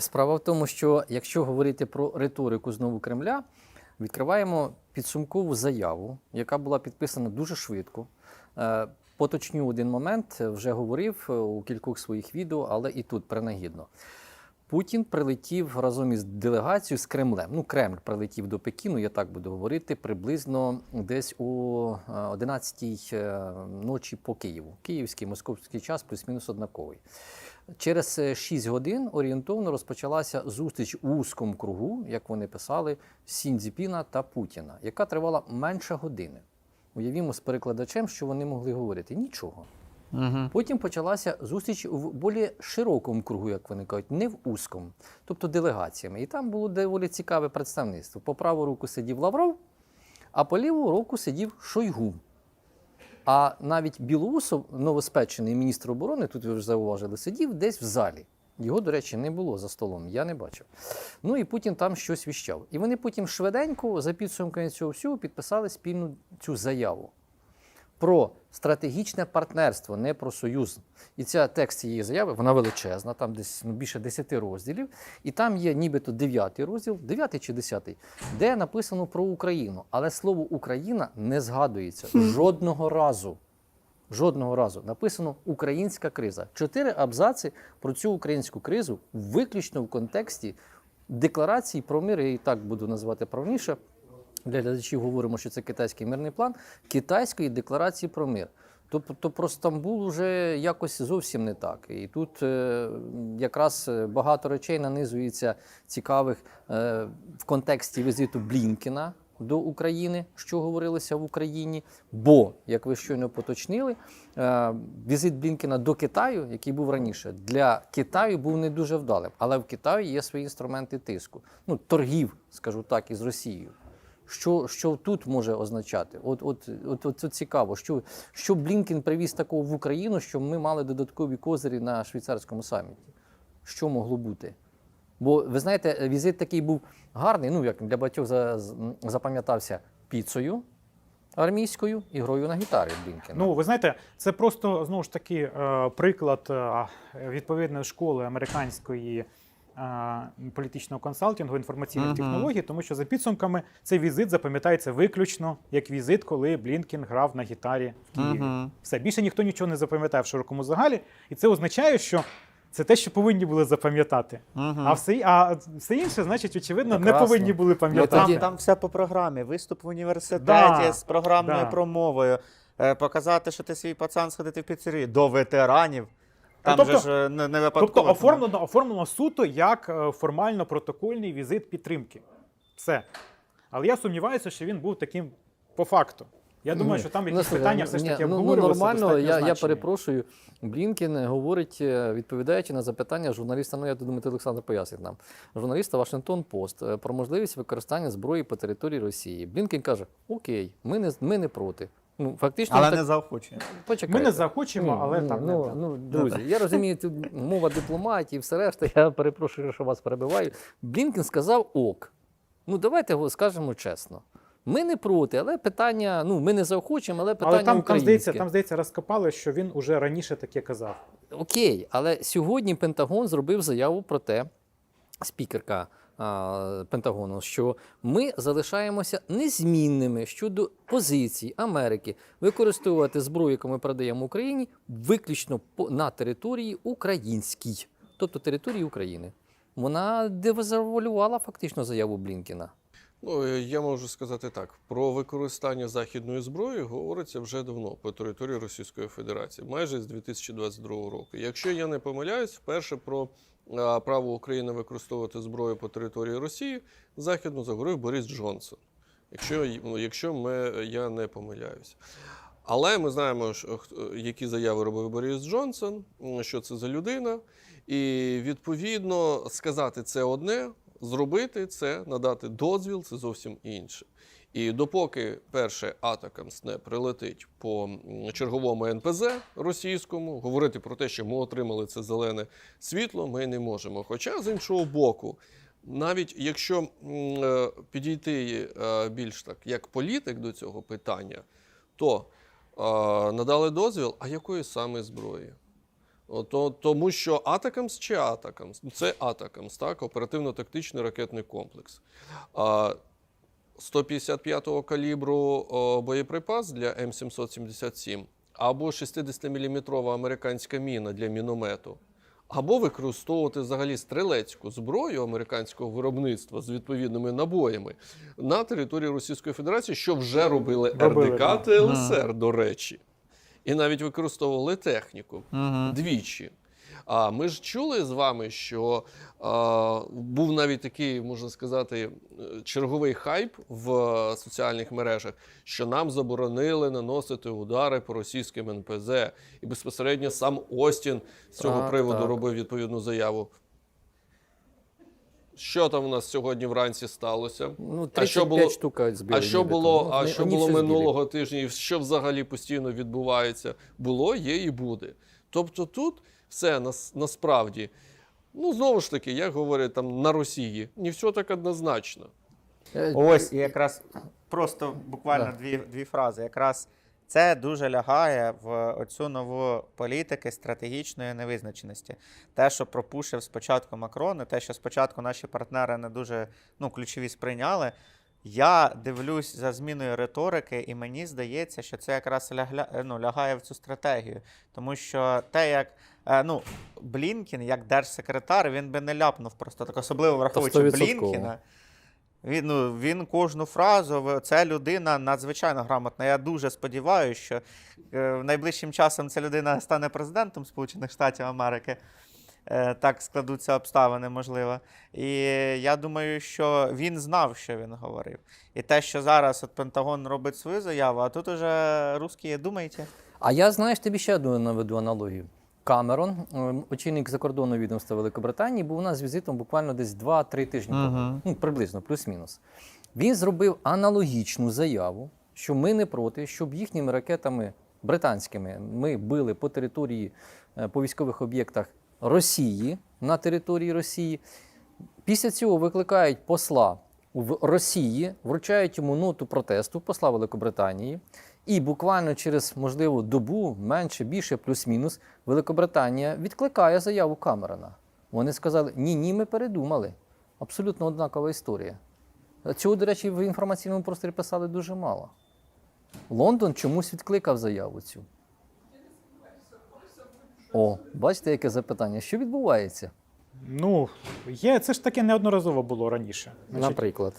Справа в тому, що якщо говорити про риторику знову Кремля, відкриваємо підсумкову заяву, яка була підписана дуже швидко. Е, Поточню один момент е, вже говорив е, у кількох своїх відео, але і тут принагідно. Путін прилетів разом із делегацією з Кремлем. Ну, Кремль прилетів до Пекіну, я так буду говорити, приблизно десь у 11 ночі по Києву. Київський, московський час плюс-мінус однаковий. Через е, 6 годин орієнтовно розпочалася зустріч у вузькому кругу, як вони писали, Сіндзіпіна та Путіна, яка тривала менше години. Уявімо з перекладачем, що вони могли говорити. Нічого. Угу. Потім почалася зустріч в більш широкому кругу, як вони кажуть, не в узькому, тобто делегаціями. І там було доволі цікаве представництво. По праву руку сидів Лавров, а по ліву руку сидів Шойгу. А навіть Білоусов, новоспечений міністр оборони, тут ви вже зауважили, сидів десь в залі. Його, до речі, не було за столом, я не бачив. Ну і Путін там щось віщав. І вони потім швиденько, за підсумками цього всього, підписали спільну цю заяву про стратегічне партнерство, не про союз. І ця текст цієї заяви, вона величезна, там десь ну, більше 10 розділів. І там є нібито 9 розділ, 9 чи 10, де написано про Україну. Але слово Україна не згадується жодного разу. Жодного разу написано українська криза. Чотири абзаци про цю українську кризу виключно в контексті декларації про мир, я і так буду називати правніше. Для глядачів говоримо, що це китайський мирний план китайської декларації про мир. Тобто про Стамбул вже якось зовсім не так. І тут е, якраз е, багато речей нанизується цікавих е, в контексті візиту Блінкена до України, що говорилося в Україні. Бо, як ви щойно поточнили, е, візит Блінкена до Китаю, який був раніше, для Китаю був не дуже вдалим. Але в Китаї є свої інструменти тиску, ну торгів, скажу так, із Росією. Що, що тут може означати? От, от, от, от це цікаво, що, що Блінкен привіз такого в Україну, щоб ми мали додаткові козирі на швейцарському саміті. Що могло бути? Бо ви знаєте, візит такий був гарний, ну як для багатьох запам'ятався піцею армійською і грою на гітарі Блінкена. Ну, ви знаєте, це просто знову ж таки е, приклад е, відповідної школи американської політичного консалтингу, інформаційних Мгм. технологій, тому що за підсумками цей візит запам'ятається виключно як візит, коли Блінкін грав на гітарі в Києві. Угу. Все більше ніхто нічого не запам'ятає в широкому загалі, і це означає, що це те, що повинні були запам'ятати. Угу. А все, а все інше, значить, очевидно, не повинні були Ну, пам'ятати. Там, там все по програмі. Виступ в університеті Да, з програмною да. промовою. Е, показати, що ти свій пацан сходити в піцерію до ветеранів. Там тобто- же ж е, не, не випадково. Тобто оформлено, оформлено суто як е, формально протокольний візит підтримки. Все. Але я сумніваюся, що він був таким по факту. Я думаю, Ні. що там Ну, якісь слухай, питання ну, все ж таки ну, ну, нормально, достатньо я, я перепрошую. Блінкен говорить, е, відповідаючи на запитання журналіста, ну я думаю, ти, Олександр пояснить нам. Журналіста Вашингтон Пост про можливість використання зброї по території Росії. Блінкен каже: Окей, ми не, ми не проти. Ну, фактично, Але так, не заохочує. почекайте. Ми не захочемо, але ну, не ну, так. ну, друзі, я розумію, тут мова дипломатії, все решта. Я перепрошую, що вас перебиваю. Блінкен сказав ок. Ну давайте скажемо чесно. Ми не проти, але питання, ну ми не заохочуємо, але питання Але там, там, здається, там, здається, розкопали, що він уже раніше таке казав. Окей, але сьогодні Пентагон зробив заяву про те, спікерка Пентагону, що ми залишаємося незмінними щодо позицій Америки використовувати зброю, яку ми передаємо Україні, виключно на території українській, тобто території України. Вона девозавуалювала фактично заяву Блінкіна. Ну, е, я можу сказати так: про використання західної зброї говориться вже давно по території Російської Федерації, майже з 2022 року. Якщо я не помиляюсь, вперше про право України використовувати зброю по території Росії західну заговорив Борис Джонсон. Якщо, якщо ми, я не помиляюсь. Але ми знаємо, які заяви робив Борис Джонсон, що це за людина. І відповідно сказати це одне, зробити це, надати дозвіл це зовсім інше. І допоки перше Атакамс не прилетить по черговому НПЗ російському, говорити про те, що ми отримали це зелене світло, ми не можемо. Хоча з іншого боку, навіть якщо е, підійти е, більш так як політик до цього питання, то е, надали дозвіл, а якої саме зброї? То, тому що Атакамс чи Атакамс? Ну, Це Атакамс, так, оперативно-тактичний ракетний комплекс. А 155-го калібру боєприпас для М777 або 60-мм американська міна для міномету, або використовувати взагалі стрілецьку зброю американського виробництва з відповідними набоями на території Російської Федерації, що вже робили, Робили, РДК да. та ЛСР, до речі. І навіть використовували техніку двічі. А ми ж чули з вами, що а, був навіть такий, можна сказати, е, черговий хайп в соціальних мережах, що нам заборонили наносити удари по російським НПЗ. І безпосередньо сам Остін з цього Так, приводу так. робив відповідну заяву. Що там у нас сьогодні вранці сталося? Ну, а що було, штук збили. а що було, Ну, а що було збили. минулого тижня, і що взагалі постійно відбувається? Було, є і буде. Тобто тут все нас, насправді, ну знову ж таки, як говорять там на Росії, не все так однозначно. Е, Ось і якраз просто буквально Да. дві, дві фрази. Якраз це дуже лягає в оцю нову політики стратегічної невизначеності. Те, що пропушив спочатку Макрон, і те, що спочатку наші партнери не дуже ну, ключові сприйняли. Я дивлюсь за зміною риторики, і мені здається, що це якраз лягля, ну, лягає в цю стратегію. Тому що те, як е, ну, Блінкін, як держсекретар, він би не ляпнув просто так, особливо враховуючи Блінкіна. Він, ну, він кожну фразу, це людина надзвичайно грамотна. Я дуже сподіваюся, що е, найближчим часом ця людина стане президентом Сполучених Штатів Америки. Е, так складуться обставини, можливо. І я думаю, що він знав, що він говорив. І те, що зараз от Пентагон робить свою заяву, а тут уже русські думаєте. А я, знаєш, тобі ще одну наведу аналогію. Камерон, ем, очільник закордонного відомства Великобританії, був у нас з візитом буквально десь 2-3 тижні тому. Ну, приблизно, плюс-мінус. Він зробив аналогічну заяву, що ми не проти, щоб їхніми ракетами британськими ми били по території, е, по військових об'єктах Росії на території Росії. Після цього викликають посла в Росії, вручають йому ноту протесту посла Великобританії. І буквально через, можливо, добу, менше, більше, плюс-мінус, Великобританія відкликає заяву Камерона. Вони сказали: ні, ні, ми передумали. Абсолютно однакова історія. Цього, до речі, в інформаційному просторі писали дуже мало. Лондон чомусь відкликав заяву цю. О, бачите, яке запитання? Що відбувається? Ну, є, це ж таке неодноразово було раніше. Значить, Наприклад.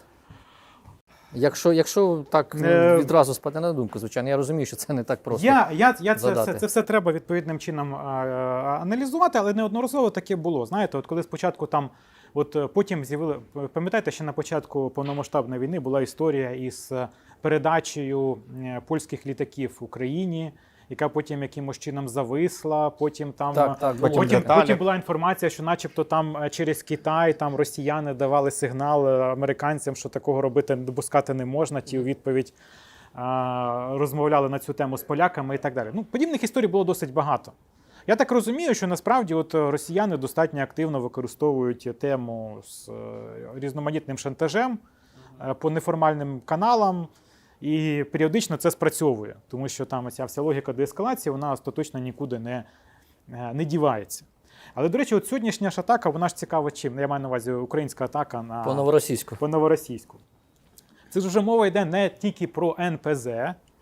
Якщо, якщо так ну, Е, відразу спаде на думку, звичайно, я розумію, що це не так просто. Я, я, я це, задати. це, все треба відповідним чином а, а, аналізувати, але неодноразово таке було. Знаєте, от коли спочатку там, от е, потім з'явили, пам'ятаєте, що на початку повномасштабної війни була історія із е, передачею е, польських літаків Україні, яка потім якимось чином зависла, потім там. Так, так, е, було. Потім, потім була інформація, що начебто там е, через Китай там росіяни давали сигнал е, американцям, що такого робити допускати не можна. Ті у відповідь а, розмовляли на цю тему з поляками і так далі. Ну, подібних історій було досить багато. Я так розумію, що насправді от росіяни достатньо активно використовують тему з різноманітним шантажем по неформальним каналам, і періодично це спрацьовує, тому що там ця вся логіка деескалації вона остаточно нікуди не, е, не дівається. Але, до речі, от сьогоднішня ж атака, вона ж цікава чим? Я маю на увазі українська атака на По новоросійську. по новоросійську. Це ж вже мова йде не тільки про НПЗ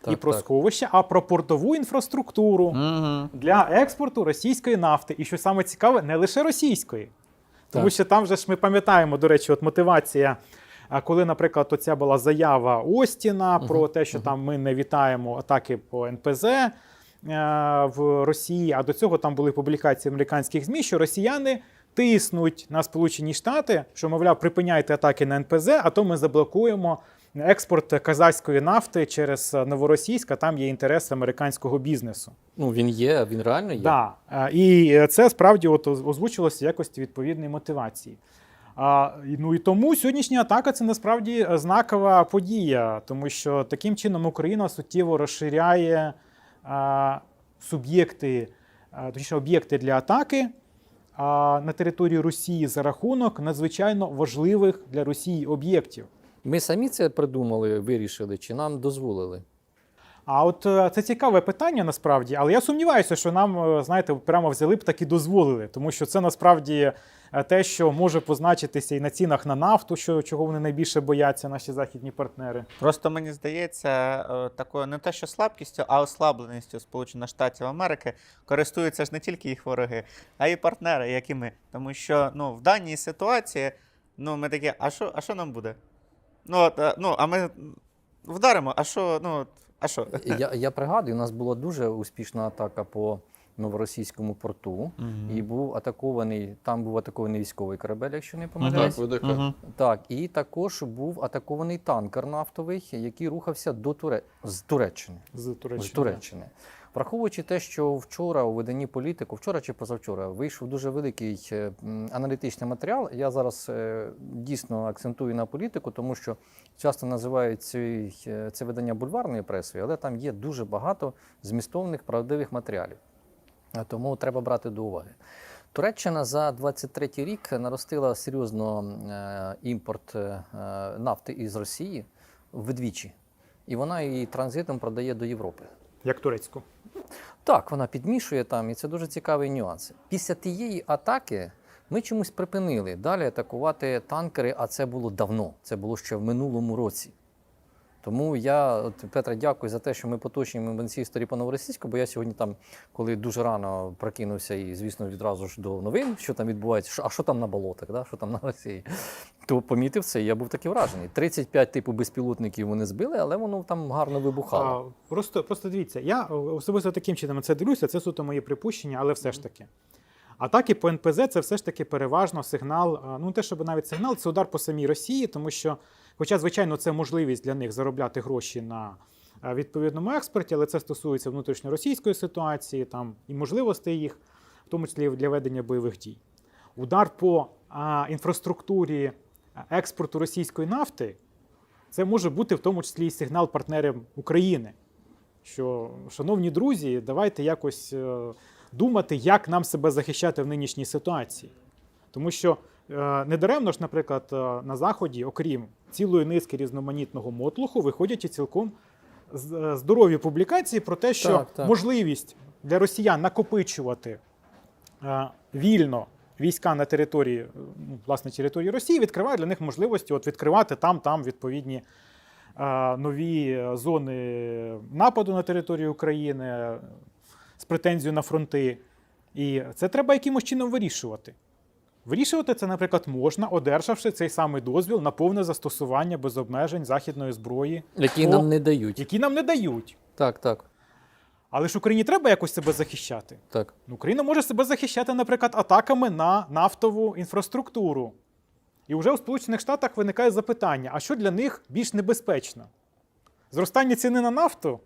і про так. сховища, а про портову інфраструктуру Угу. для експорту російської нафти. І що саме цікаве, не лише російської. Тому Так. що там же ж ми пам'ятаємо, до речі, от мотивація. А Коли, наприклад, оця була заява Остіна про те, що там ми не вітаємо атаки по НПЗ е, в Росії, а до цього там були публікації американських ЗМІ, що росіяни тиснуть на Сполучені Штати, що, мовляв, припиняйте атаки на НПЗ, а то ми заблокуємо експорт казахської нафти через Новоросійськ, а там є інтереси американського бізнесу. Ну, він є, він реально є. Да. е, І це справді от озвучилося в якості відповідної мотивації. Ну і тому сьогоднішня атака це насправді знакова подія, тому що таким чином Україна суттєво розширяє а, суб'єкти, а, точніше об'єкти для атаки на території Росії за рахунок надзвичайно важливих для Росії об'єктів. Ми самі це придумали, вирішили, чи нам дозволили? А от е, це цікаве питання насправді, але я сумніваюся, що нам, е, знаєте, прямо взяли б так і дозволили, тому що це насправді е, те, що може позначитися і на цінах на нафту, що чого вони найбільше бояться, наші західні партнери. Просто мені здається, е, такою не те, що слабкістю, а ослабленістю Сполучених Штатів Америки користуються ж не тільки їх вороги, а й партнери, як і ми. Тому що ну, в даній ситуації ну, ми такі, а що, а що нам буде? Ну, от, е, ну, а ми вдаримо, а що, ну, а що? Я, я пригадую, у нас була дуже успішна атака по новоросійському порту, і був атакований, там був атакований військовий корабель, якщо не помиляюсь. Так, ВДК. Так, і також був атакований танкер нафтовий, який рухався до Туре... з Туреччини. З Туреччини. З Туреччини. Враховуючи те, що вчора у виданні політику, вчора чи позавчора, вийшов дуже великий е, аналітичний матеріал. Я зараз е, дійсно акцентую на політику, тому що часто називають е, це видання бульварною пресою, але там є дуже багато змістовних правдивих матеріалів. Тому треба брати до уваги. Туреччина за 23 рік наростила серйозно е, імпорт е, нафти із Росії вдвічі, і вона її транзитом продає до Європи. Як турецьку. Так, вона підмішує там, і це дуже цікавий нюанс. Після тієї атаки ми чомусь припинили далі атакувати танкери, а це було давно, це було ще в минулому році. Тому я, от, Петре, дякую за те, що ми поточнюємо в цій історії по новоросійську, бо я сьогодні там, коли дуже рано прокинувся і, звісно, відразу ж до новин, що там відбувається, а що там на болотах, да? що там на Росії, то помітив це, і я був такий вражений. 35 типу безпілотників вони збили, але воно там гарно вибухало. А, просто, просто дивіться, я особисто таким чином це дивлюся, це суто мої припущення, але все ж таки. Атаки по НПЗ це все ж таки переважно сигнал, ну не те, щоб навіть сигнал, це удар по самій Росії, тому що, хоча, звичайно, це можливість для них заробляти гроші на е, відповідному експорті, але це стосується внутрішньоросійської ситуації там, і можливостей їх, в тому числі для ведення бойових дій. Удар по а, інфраструктурі експорту російської нафти це може бути в тому числі і сигнал партнерам України, що, шановні друзі, давайте якось е, думати, як нам себе захищати в нинішній ситуації. Тому що е, недаремно ж, наприклад, е, на Заході, окрім цілої низки різноманітного мотлуху, виходять і цілком е, здорові публікації про те, що Так, так. можливість для росіян накопичувати е, вільно війська на території, е, ну, власне, території Росії відкриває для них можливості от відкривати там, там відповідні е, нові зони нападу на територію України з претензією на фронти. І це треба якимось чином вирішувати. Вирішувати це, наприклад, можна, одержавши цей самий дозвіл на повне застосування без обмежень західної зброї, Які нам не дають. які нам не дають. Так, так, Але ж Україні треба якось себе захищати. так. Ну, Україна може себе захищати, наприклад, атаками на нафтову інфраструктуру. І вже у Сполучених Штатах виникає запитання: а що для них більш небезпечно? Зростання ціни на нафту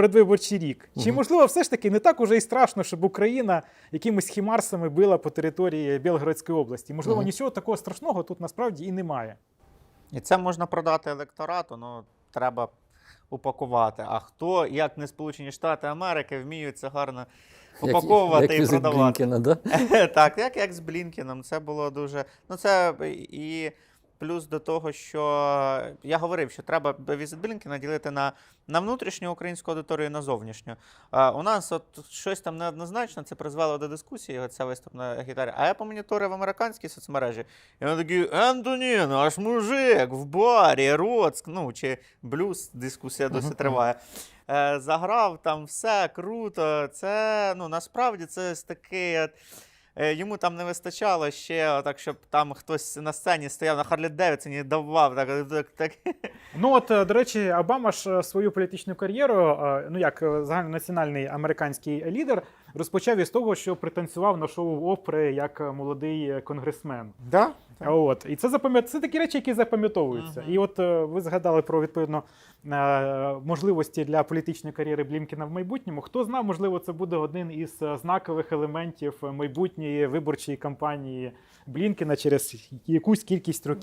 передвиборчий рік? Чи, можливо, все ж таки не так уже і страшно, щоб Україна якимись хімарсами била по території Білгородської області? Можливо, Мгм. нічого такого страшного тут насправді і немає. І це можна продати електорату, ну треба упакувати. А хто, як не Сполучені Штати Америки, вміють це гарно упаковувати як і продавати. Блінкена, да? так, як, як з Блінкіном, це було дуже. Ну, це і плюс до того, що я говорив, що треба візит Блінкіна ділити на, на внутрішню українську аудиторію і на зовнішню. А, у нас от щось там неоднозначно, це призвело до дискусії, ця виступ на гітарі. А я помоніторив американські соцмережі, і вони такі: Ентоні, наш мужик в барі, Роцк, ну чи блюз, дискусія досі триває. Е, заграв там все круто. Це ну насправді це такий. Е, Йому там не вистачало ще, так, щоб там хтось на сцені стояв на Харлі Девідсоні і давав. Так, так, так. Ну от, е, до речі, Обама ж е, свою політичну кар'єру, е, ну як е, загальнонаціональний американський лідер, розпочав із того, що пританцював на шоу Опри як молодий е, конгресмен. Да? А От і це запам'ят... це такі речі, які запам'ятовуються. Мгм. І от е, ви згадали про відповідно е, можливості для політичної кар'єри Блінкіна в майбутньому. Хто знає, можливо, це буде один із знакових елементів майбутньої виборчої кампанії Блінкіна через якусь кількість років.